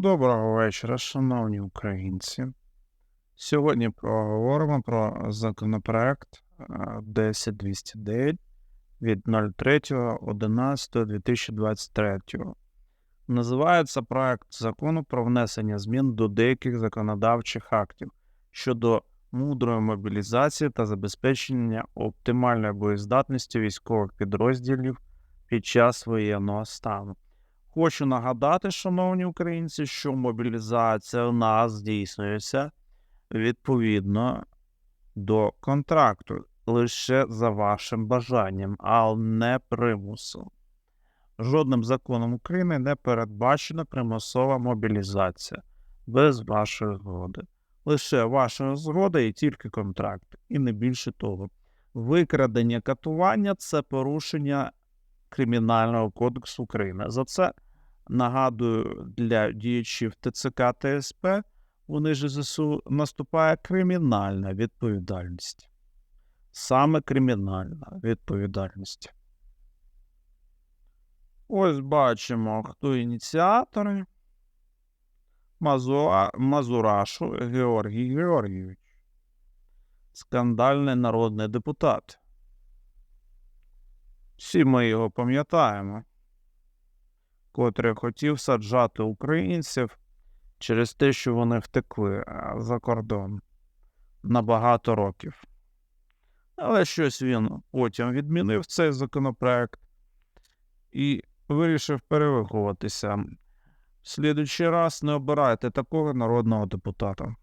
Доброго вечора, шановні українці. Сьогодні поговоримо про законопроект е, 10209 від 03.11.2023. Називається проект закону про внесення змін до деяких законодавчих актів щодо мудрої мобілізації та забезпечення оптимальної боєздатності військових підрозділів під час воєнного стану. Хочу нагадати, шановні українці, що мобілізація у нас здійснюється відповідно до контракту лише за вашим бажанням, а не примусом. Жодним законом України не передбачена примусова мобілізація без вашої згоди. Лише ваша згода і тільки контракт, і не більше того. Викрадення катування це порушення Кримінального кодексу України. За це нагадую для діячів ТЦК та СП, вони ж ЗСУ наступає кримінальна відповідальність. Саме кримінальна відповідальність. Ось бачимо, хто ініціатори. Мазуа... Мазурашу Георгій Георгійович. Скандальний народний депутат. Всі ми його пам'ятаємо, котрий хотів саджати українців через те, що вони втекли за кордон на багато років. Але щось він потім відмінив цей законопроект і вирішив перевиховуватися. В слідуючий раз не обирайте такого народного депутата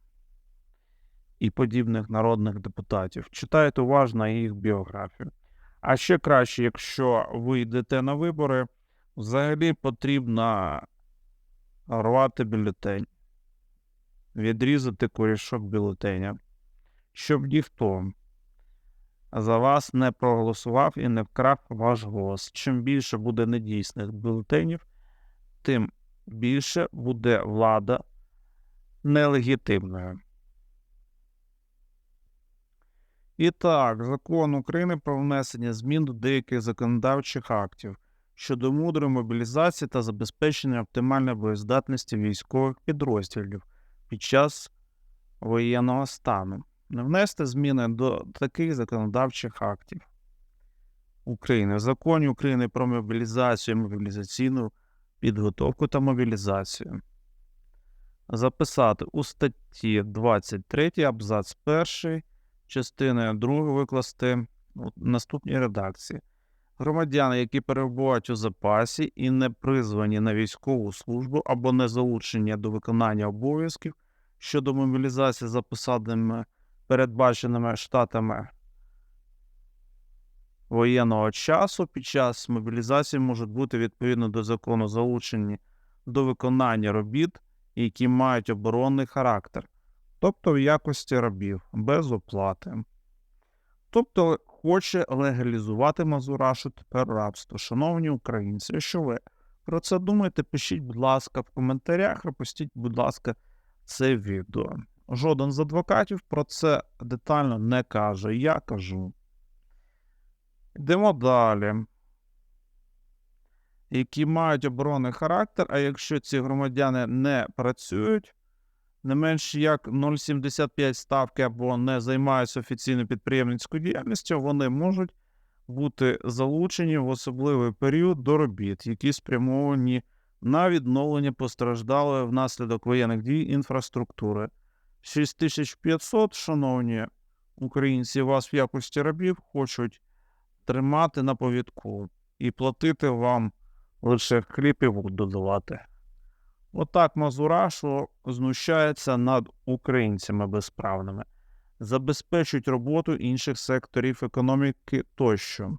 і подібних народних депутатів. Читайте уважно їх біографію. А ще краще, якщо ви йдете на вибори, взагалі потрібно рвати бюлетень, відрізати корішок бюлетеня, щоб ніхто за вас не проголосував і не вкрав ваш голос. Чим більше буде недійсних бюлетенів, тим більше буде влада нелегітимною. І так, закон України про внесення змін до деяких законодавчих актів щодо мудрої мобілізації та забезпечення оптимальної боєздатності військових підрозділів під час воєнного стану. Внести зміни до таких законодавчих актів України в законі України про мобілізацію мобілізаційну підготовку та мобілізацію. Записати у статті 23 абзац 1 частиною 2 викласти у наступній редакції. Громадяни, які перебувають у запасі і не призвані на військову службу або не залучені до виконання обов'язків щодо мобілізації за посадами, передбаченими штатами воєнного часу, під час мобілізації можуть бути відповідно до закону залучені до виконання робіт, які мають оборонний характер тобто в якості рабів, без оплати. Тобто хоче легалізувати Мазурашу тепер рабство. Шановні українці, якщо ви про це думаєте, пишіть, будь ласка, в коментарях, пропустіть, будь ласка, це відео. Жоден з адвокатів про це детально не каже. Я кажу. Йдемо далі. Які мають оборонний характер, а якщо ці громадяни не працюють, не менш як 0,75 ставки або не займаються офіційною підприємницькою діяльністю, вони можуть бути залучені в особливий період до робіт, які спрямовані на відновлення постраждалої внаслідок воєнних дій інфраструктури. 6500, шановні українці, вас в якості рабів хочуть тримати на повідку і платити вам лише хліб і воду давати. Отак Мазурашу знущається над українцями безправними, забезпечують роботу інших секторів економіки тощо.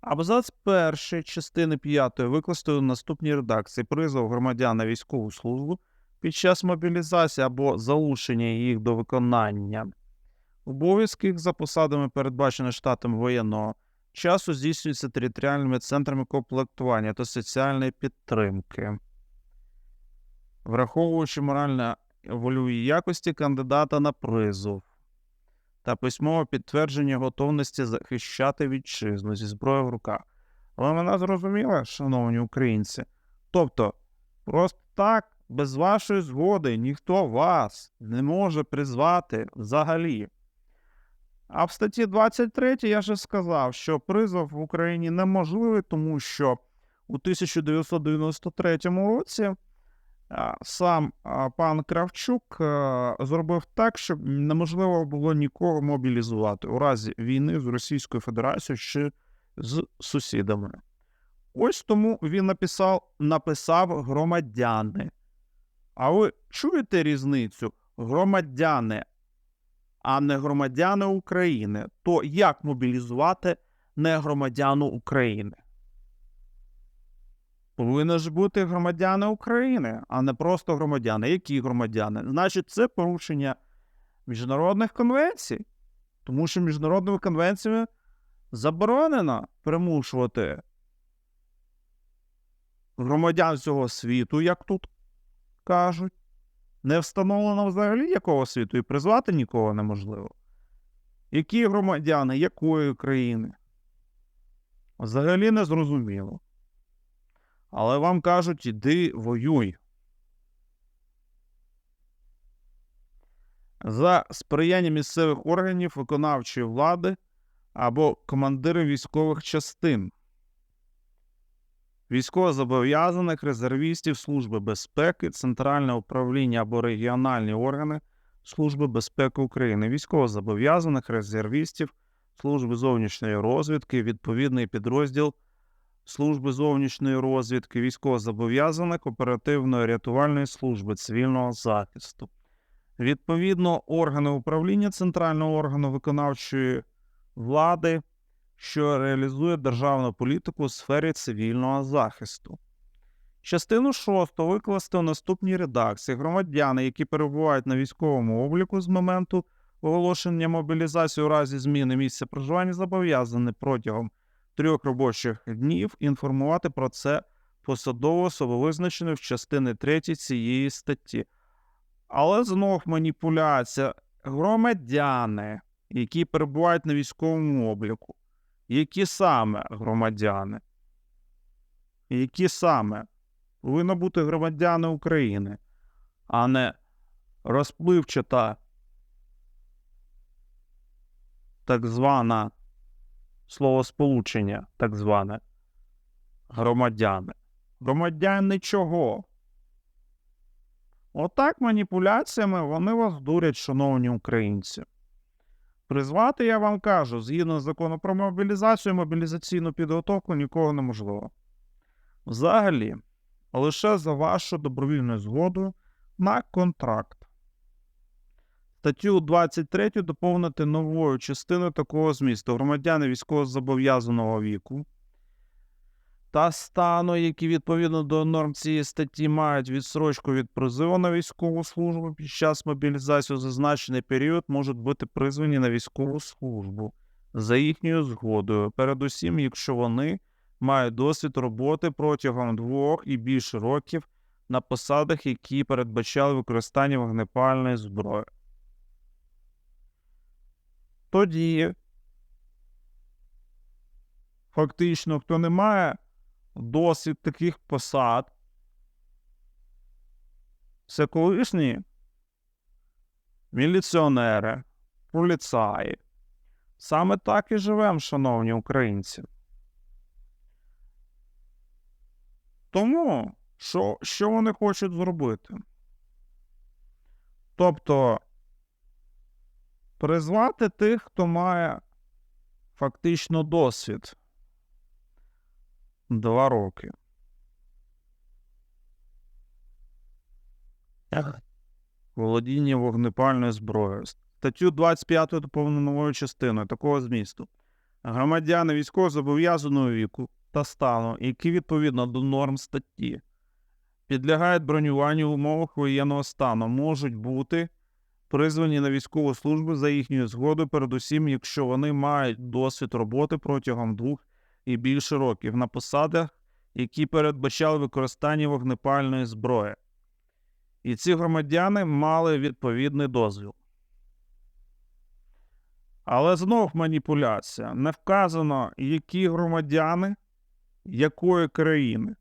Абзац перший частини п'ятої викласти у наступній редакції. Призов громадян на військову службу під час мобілізації або залучення їх до виконання. Обов'язків за посадами, передбачених штатом воєнного часу, здійснюється територіальними центрами комплектування та соціальної підтримки враховуючи морально вольові якості кандидата на призов та письмове підтвердження готовності захищати вітчизну зі зброєю в руках. Ви мене зрозуміли, шановні українці? Тобто Просто так, без вашої згоди, ніхто вас не може призвати взагалі. А в статті 23 я вже сказав, що призов в Україні неможливий, тому що у 1993 році сам пан Кравчук зробив так, щоб неможливо було нікого мобілізувати у разі війни з Російською Федерацією чи з сусідами. Ось тому він написав, написав громадяни. А ви чуєте різницю? Громадяни, а не громадяни України. То як мобілізувати не громадяну України? Повинні ж бути громадяни України, а не просто громадяни. Які громадяни? Значить, це порушення міжнародних конвенцій, тому що міжнародними конвенціями заборонено примушувати громадян всього світу, як тут кажуть. Не встановлено взагалі якого світу і призвати нікого неможливо. Які громадяни, якої країни? Взагалі не зрозуміло. Але вам кажуть, іди воюй. За сприяння місцевих органів виконавчої влади або командири військових частин, військовозобов'язаних резервістів Служби безпеки, Центральне управління або регіональні органи Служби безпеки України, військовозобов'язаних резервістів Служби зовнішньої розвідки, відповідний підрозділ Служби зовнішньої розвідки, військовозобов'язаних оперативної рятувальної служби цивільного захисту. Відповідно, органи управління центрального органу виконавчої влади, що реалізує державну політику у сфері цивільного захисту. Частину 6 викласти у наступній редакції громадяни, які перебувають на військовому обліку з моменту оголошення мобілізації у разі зміни місця проживання, зобов'язані протягом трьох робочих днів інформувати про це посадову особу, визначену в частини 3 цієї статті. Але знов маніпуляція. Громадяни, які перебувають на військовому обліку. Які саме громадяни? Які саме? Повинно бути громадяни України, а не розпливчата так звана словосполучення, так зване громадяни. Громадяни чого? Отак маніпуляціями вони вас дурять, шановні українці. Призвати, я вам кажу, згідно з закону про мобілізацію, мобілізаційну підготовку нікого неможливо. Взагалі, лише за вашу добровільну згоду на контракт. Статтю 23 доповнити новою частиною такого змісту громадяни військовозобов'язаного віку та стану, які відповідно до норм цієї статті мають відсрочку від призиву на військову службу під час мобілізації у зазначений період можуть бути призвані на військову службу за їхньою згодою, передусім, якщо вони мають досвід роботи протягом двох і більше років на посадах, які передбачали використання вогнепальної зброї. Тоді, фактично, хто не має досвід таких посад, це колишні міліціонери, поліцаї. Саме так і живемо, шановні українці. Тому, що, що вони хочуть зробити? Тобто призвати тих, хто має фактично досвід два роки. Володіння вогнепальною зброєю. Статтю 25 доповнено новою частиною такого змісту. Громадяни військовозобов'язаного віку та стану, які відповідно до норм статті підлягають бронюванню в умовах воєнного стану, можуть бути призвані на військову службу за їхньою згодою, передусім, якщо вони мають досвід роботи протягом двох і більше років на посадах, які передбачали використання вогнепальної зброї. І ці громадяни мали відповідний дозвіл. Але знов маніпуляція. Не вказано, які громадяни якої країни.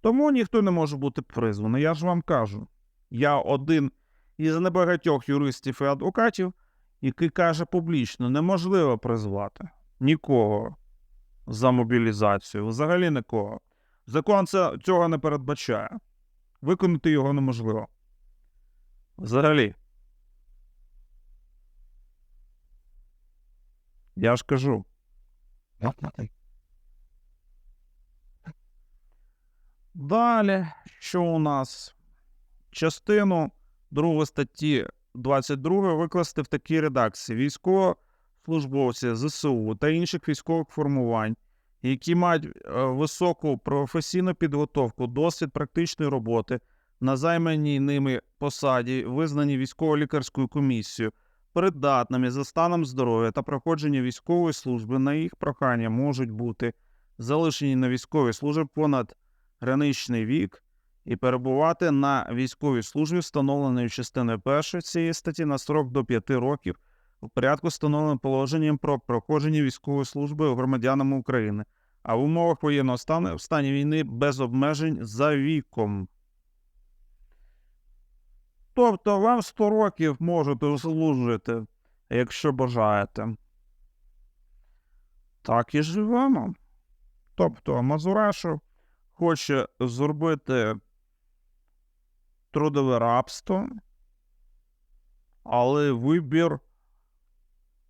Тому ніхто не може бути призваний. Я ж вам кажу. Я один із небагатьох юристів і адвокатів, який каже публічно, неможливо призвати нікого за мобілізацію, взагалі нікого. Закон це, цього не передбачає. Виконати його неможливо. Взагалі. Я ж кажу. Далі, що у нас? Частину 2 статті 22 викласти в такій редакції: військовослужбовці ЗСУ та інших військових формувань, які мають е, високу професійну підготовку, досвід практичної роботи на займаній ними посаді, визнані військово-лікарською комісією, придатними за станом здоров'я та проходження військової служби на їх прохання можуть бути залишені на військовій службі понад граничний вік і перебувати на військовій службі, встановленої частиною першої цієї статті на строк до 5 років у порядку, встановленим положенням про проходження військової служби громадянами України, а в умовах воєнного стану в стані війни без обмежень за віком. Тобто вам 100 років можете служити, якщо бажаєте. Так і живемо. Тобто Мазурашев хоче зробити трудове рабство, але вибір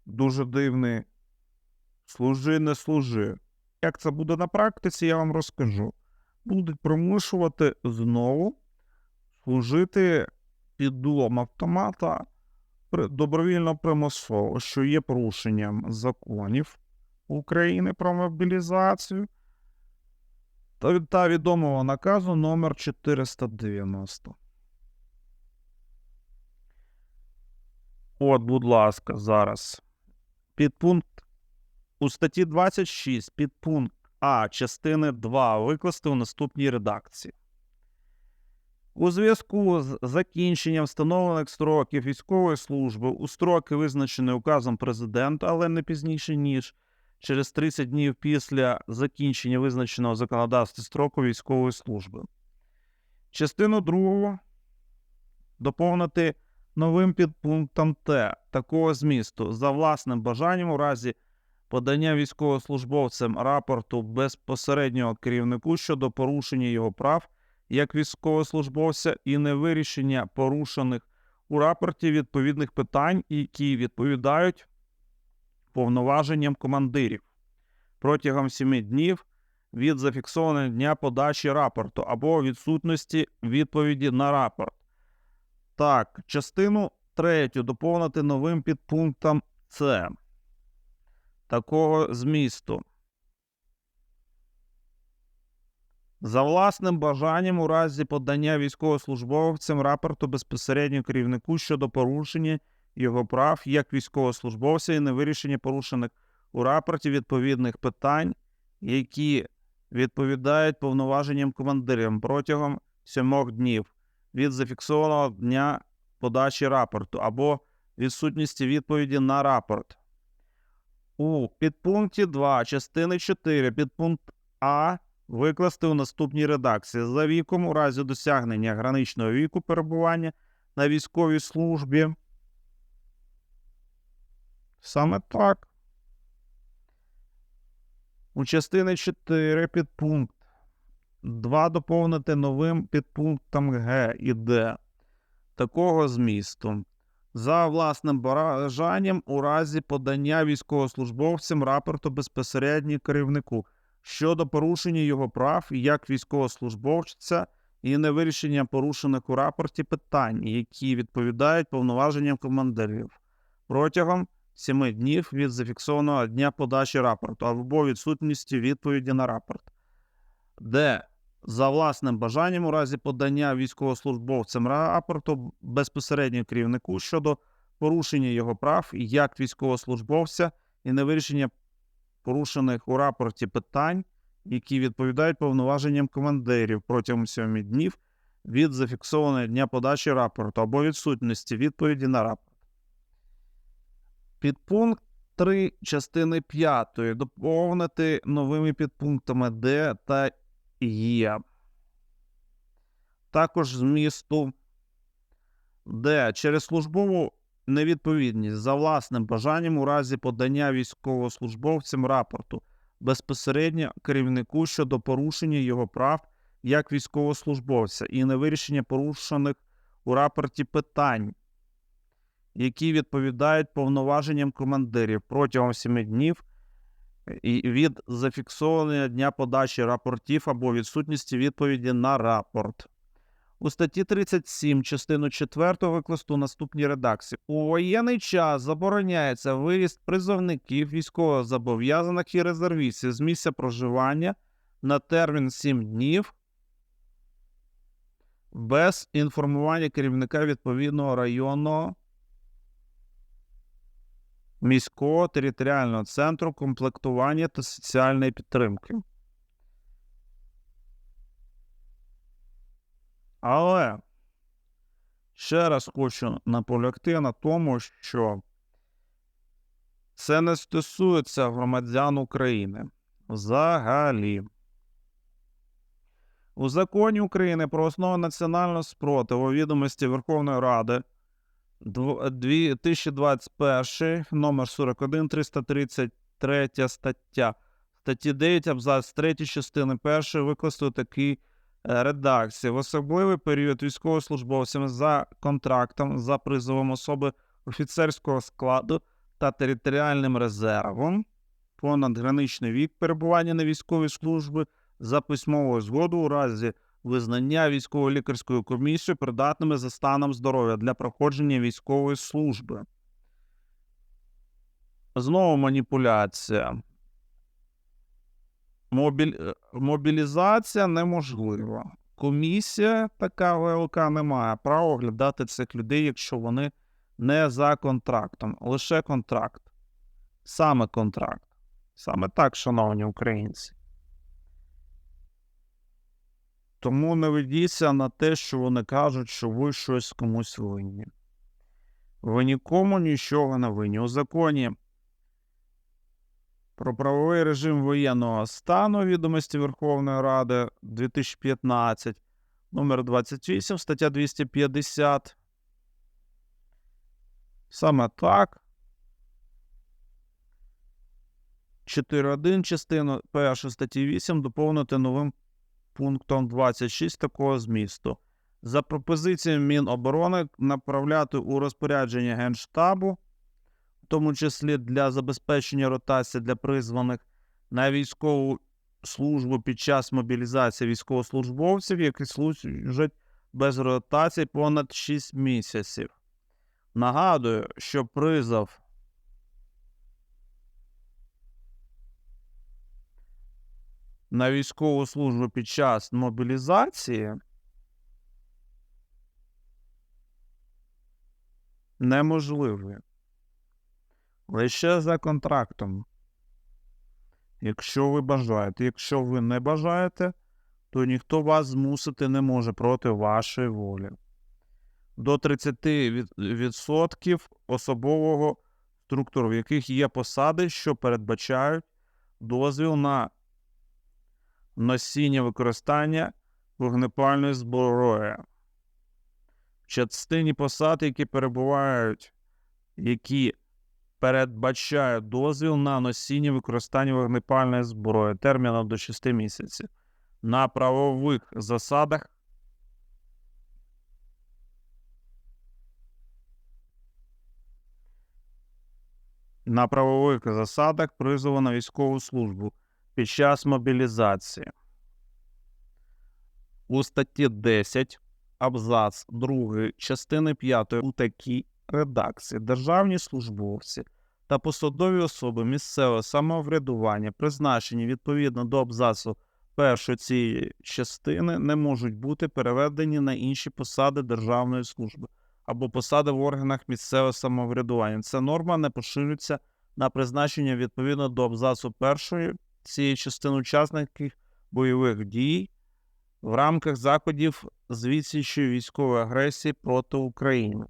дуже дивний. Служи, не служи. Як це буде на практиці, я вам розкажу. Будуть примушувати знову служити під дулом автомата добровільно примусово, що є порушенням законів України про мобілізацію та, відомого наказу номер 490. От, будь ласка, зараз. Підпункт у статті 26 підпункт А частини 2 викласти у наступній редакції. У зв'язку з закінченням встановлених строків військової служби у строки, визначені указом президента, але не пізніше, ніж через 30 днів після закінчення визначеного в законодавстві строку військової служби. Частину 2 доповнити новим підпунктом Т такого змісту за власним бажанням у разі подання військовослужбовцем рапорту безпосереднього керівнику щодо порушення його прав як військовослужбовця і невирішення порушених у рапорті відповідних питань, які відповідають повноваженням командирів протягом 7 днів від зафіксованого дня подачі рапорту або відсутності відповіді на рапорт. Так, частину третю доповнити новим підпунктом С такого змісту. За власним бажанням у разі подання військовослужбовцям рапорту безпосередньо керівнику щодо порушення його прав як військовослужбовця і невирішення порушених у рапорті відповідних питань, які відповідають повноваженням командирам протягом сьомох днів від зафіксованого дня подачі рапорту або відсутності відповіді на рапорт. У підпункті 2 частини 4 підпункт А викласти у наступній редакції за віком у разі досягнення граничного віку перебування на військовій службі. Саме так. У частини 4 підпункт 2 доповнити новим підпунктом Г і Д такого змісту. За власним бажанням у разі подання військовослужбовцям рапорту безпосередньо керівнику щодо порушення його прав як військовослужбовця і невирішення порушених у рапорті питань, які відповідають повноваженням командирів. Протягом 7 днів від зафіксованого дня подачі рапорту або відсутності відповіді на рапорт, де за власним бажанням у разі подання військовослужбовцям рапорту безпосередньо керівнику щодо порушення його прав як військовослужбовця і невирішення порушених у рапорті питань, які відповідають повноваженням командирів протягом 7 днів від зафіксованого дня подачі рапорту або відсутності відповіді на рапорт. Підпункт 3 частини 5 доповнити новими підпунктами Д та Є. також змісту, де через службову невідповідність за власним бажанням у разі подання військовослужбовцям рапорту безпосередньо керівнику щодо порушення його прав як військовослужбовця і невирішення порушених у рапорті питань, які відповідають повноваженням командирів протягом 7 днів і від зафіксованого дня подачі рапортів або відсутності відповіді на рапорт. У статті 37 частину 4 викласти у наступній редакції. У воєнний час забороняється виїзд призовників військовозобов'язаних і резервістів з місця проживання на термін 7 днів без інформування керівника відповідного районного міського територіального центру комплектування та соціальної підтримки. Але ще раз хочу наполягти на тому, що це не стосується громадян України взагалі. У законі України про основу національного спротиву відомості Верховної Ради 2021 номер 41 333 стаття статті 9 абзац 3 частини 1 викласти у такій е, редакції. В особливий період військовослужбовцям за контрактом за призовом особи офіцерського складу та територіальним резервом понад граничний вік перебування на військовій службі за письмовою згодою у разі визнання військово-лікарською комісією придатними за станом здоров'я для проходження військової служби. Знову маніпуляція. Мобіль... е, Мобілізація неможлива. Комісія така ВЛК не має права оглядати цих людей, якщо вони не за контрактом, лише контракт. Саме контракт. Саме так, шановні українці. Тому не ведіться на те, що вони кажуть, що ви щось комусь винні. Ви нікому нічого не винні. У законі про правовий режим воєнного стану відомості Верховної Ради 2015, номер 28, стаття 250. Саме так. 4.1 частину 1 статті 8 доповнити новим пунктом 26 такого змісту. За пропозицією Міноборони направляти у розпорядження Генштабу, в тому числі для забезпечення ротації для призваних на військову службу під час мобілізації військовослужбовців, які служать без ротації понад 6 місяців. Нагадую, що призов на військову службу під час мобілізації неможливий. Лише за контрактом. Якщо ви бажаєте. Якщо ви не бажаєте, то ніхто вас змусити не може проти вашої волі. До 30% особового структуру, в яких є посади, що передбачають дозвіл на носіння використання вогнепальної зброї. Частині посад, які перебувають, які передбачають дозвіл на носіння використання вогнепальної зброї терміном до 6 місяців на правових засадах. На правових засадах призову на військову службу під час мобілізації. У статті 10 абзац 2 частини 5 у такій редакції державні службовці та посадові особи місцевого самоврядування, призначені відповідно до абзацу першої цієї частини, не можуть бути переведені на інші посади державної служби або посади в органах місцевого самоврядування. Ця норма не поширюється на призначення відповідно до абзацу першої цієї частини учасників бойових дій в рамках заходів з відсічі військової агресії проти України.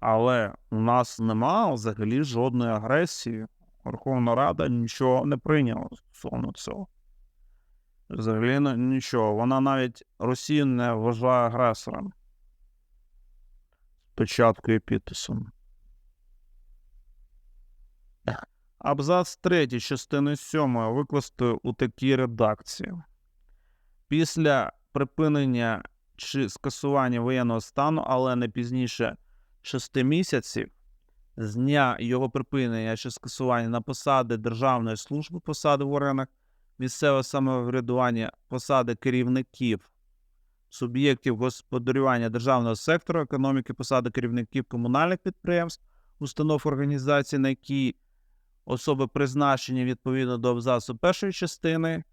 Але у нас немає взагалі жодної агресії. Верховна Рада нічого не прийняла стосовно цього. Взагалі нічого. Вона навіть Росію не вважає агресором. Спочатку і підписом. Абзац 3 частини 7 викласти у такій редакції. Після припинення чи скасування воєнного стану, але не пізніше 6 місяців, з дня його припинення чи скасування на посади державної служби, посади в органах місцевого самоврядування, посади керівників суб'єктів господарювання державного сектору економіки, посади керівників комунальних підприємств, установ організацій, на які особи призначені відповідно до абзацу першої частини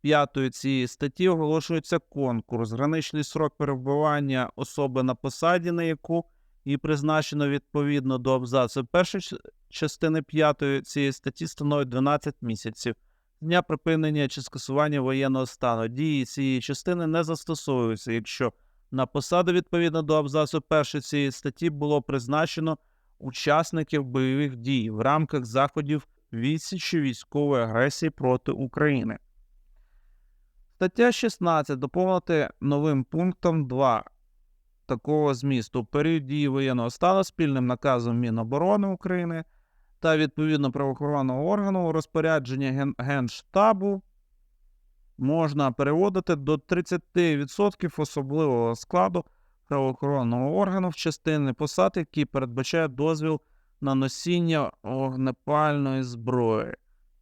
п'ятої цієї статті оголошується конкурс, граничний срок перебування особи на посаді, на яку і призначено відповідно до абзацу першої частини п'ятої цієї статті становить 12 місяців. Дня припинення чи скасування воєнного стану дії цієї частини не застосовуються, якщо на посаду відповідно до абзацу першої цієї статті було призначено учасників бойових дій в рамках заходів відсічі військової агресії проти України. Стаття 16 доповнити новим пунктом 2 такого змісту. Період дії воєнного стану спільним наказом Міноборони України та відповідно правоохоронного органу розпорядження ген- Генштабу можна переводити до 30% особливого складу правоохоронного органу в частини посад, які передбачають дозвіл на носіння вогнепальної зброї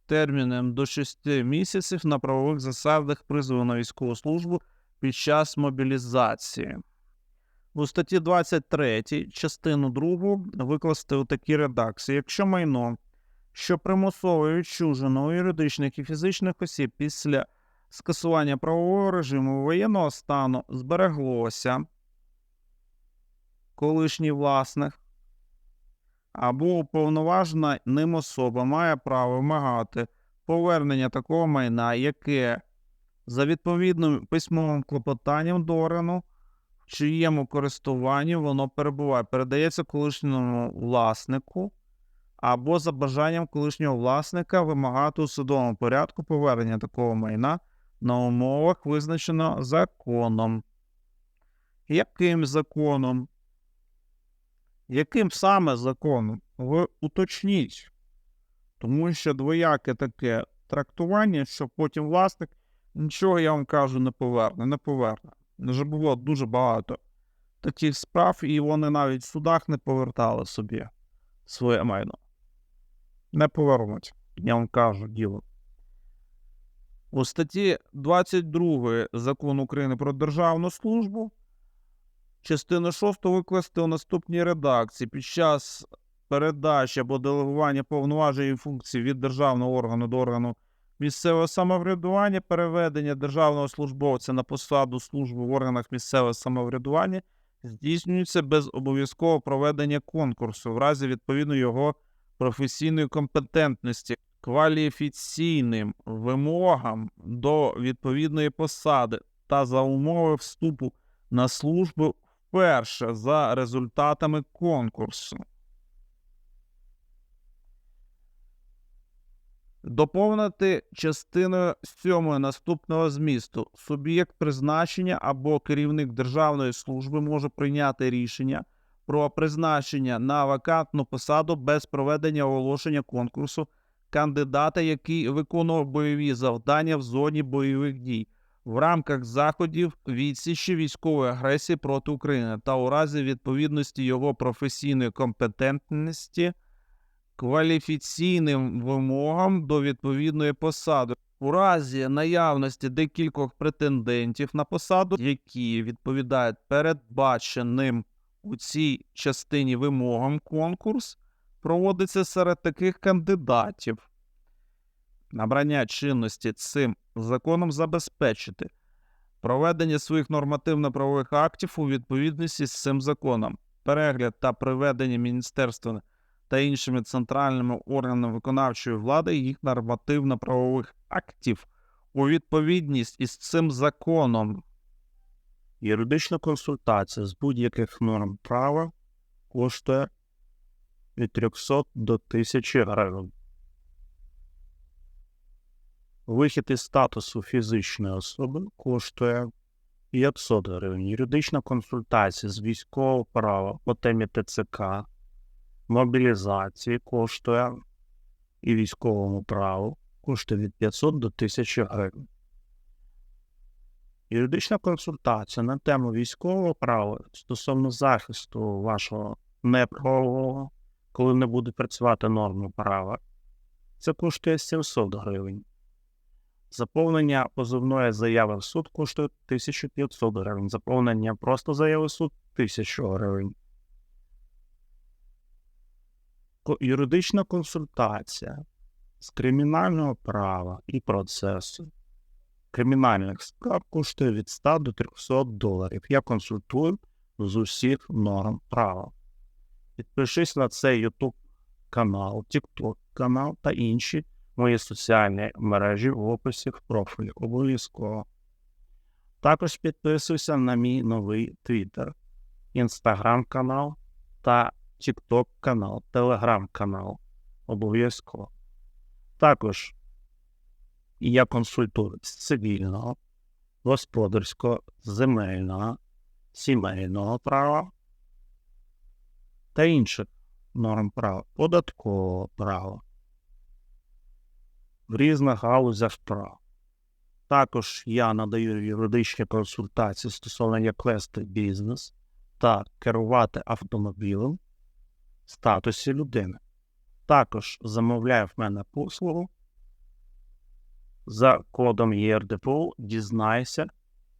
терміном до 6 місяців на правових засадах призову на військову службу під час мобілізації. У статті 23 частину 2 викласти у такій редакції, якщо майно, що примусово відчужено у юридичних і фізичних осіб після скасування правового режиму воєнного стану збереглося, колишній власник або уповноважена ним особа має право вимагати повернення такого майна, яке за відповідним письмовим клопотанням до органу, в чиєму користуванні воно перебуває, передається колишньому власнику, або за бажанням колишнього власника вимагати у судовому порядку повернення такого майна на умовах, визначено законом. Яким законом? Яким саме законом? Ви уточніть. Тому що двояке таке трактування, що потім власник нічого, я вам кажу, не поверне, не поверне. Вже було дуже багато таких справ, і вони навіть в судах не повертали собі своє майно. Не повернуть, я вам кажу діло. У статті 22 Закону України про державну службу частину 6 викласти у наступній редакції. Під час передачі або делегування повноважень і функцій від державного органу до органу місцевого самоврядування, переведення державного службовця на посаду служби в органах місцевого самоврядування здійснюється без обов'язкового проведення конкурсу в разі відповідно його професійної компетентності, кваліфіційним вимогам до відповідної посади та за умови вступу на службу вперше за результатами конкурсу. Доповнити частиною 7 наступного змісту. Суб'єкт призначення або керівник державної служби може прийняти рішення про призначення на вакантну посаду без проведення оголошення конкурсу кандидата, який виконував бойові завдання в зоні бойових дій в рамках заходів відсічі військової агресії проти України та у разі відповідності його професійної компетентності кваліфіційним вимогам до відповідної посади. У разі наявності декількох претендентів на посаду, які відповідають передбаченим у цій частині вимогам конкурс, проводиться серед таких кандидатів. Набрання чинності цим законом забезпечити проведення своїх нормативно-правових актів у відповідності з цим законом, перегляд та приведення міністерства та іншими центральними органами виконавчої влади їх нормативно-правових актів у відповідність із цим законом. Юридична консультація з будь-яких норм права коштує від 300 до 1000 гривень. Вихід із статусу фізичної особи коштує 500 гривень. Юридична консультація з військового права по темі ТЦК, мобілізації коштує і військовому праву коштує від 500 до 1000 гривень. Юридична консультація на тему військового права стосовно захисту вашого неправового, коли не буде працювати норми права, це коштує 700 гривень. Заповнення позовної заяви в суд коштує 1500 гривень. Заповнення просто заяви в суд 1000 гривень. Юридична консультація з кримінального права і процесу кримінальних справ коштує від 100 до 300 доларів. Я консультую з усіх норм права. Підпишись на цей YouTube канал, TikTok канал та інші мої соціальні мережі в описі в профілі. Обов'язково. Також підписуйся на мій новий Twitter, Instagram канал та TikTok канал, Telegram канал. Обов'язково. Також я консультую з цивільного, господарського, земельного, сімейного права та інших норм права, податкового права в різних галузях прав. Також я надаю юридичні консультації стосовно як вести бізнес та керувати автомобілем в статусі людини. Також замовляю в мене послугу за кодом ЄРДПО дізнайся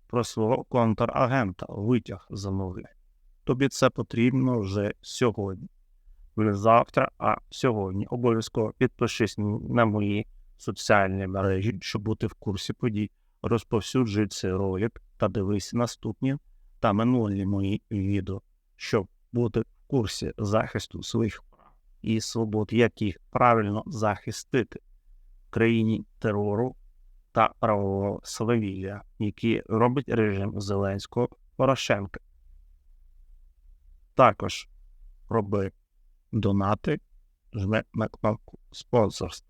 про свого контрагента, витяг замовляй. Тобі це потрібно вже сьогодні. Не завтра, а сьогодні. Обов'язково підпишись на мої соціальні мережі, щоб бути в курсі подій. Розповсюджуй цей ролик та дивись наступні та минулі мої відео, щоб бути в курсі захисту своїх прав і свобод, як їх правильно захистити в країні терору та правового свавілля, які робить режим Зеленського Порошенка. Також роби донати, жми на кнопку спонсорства.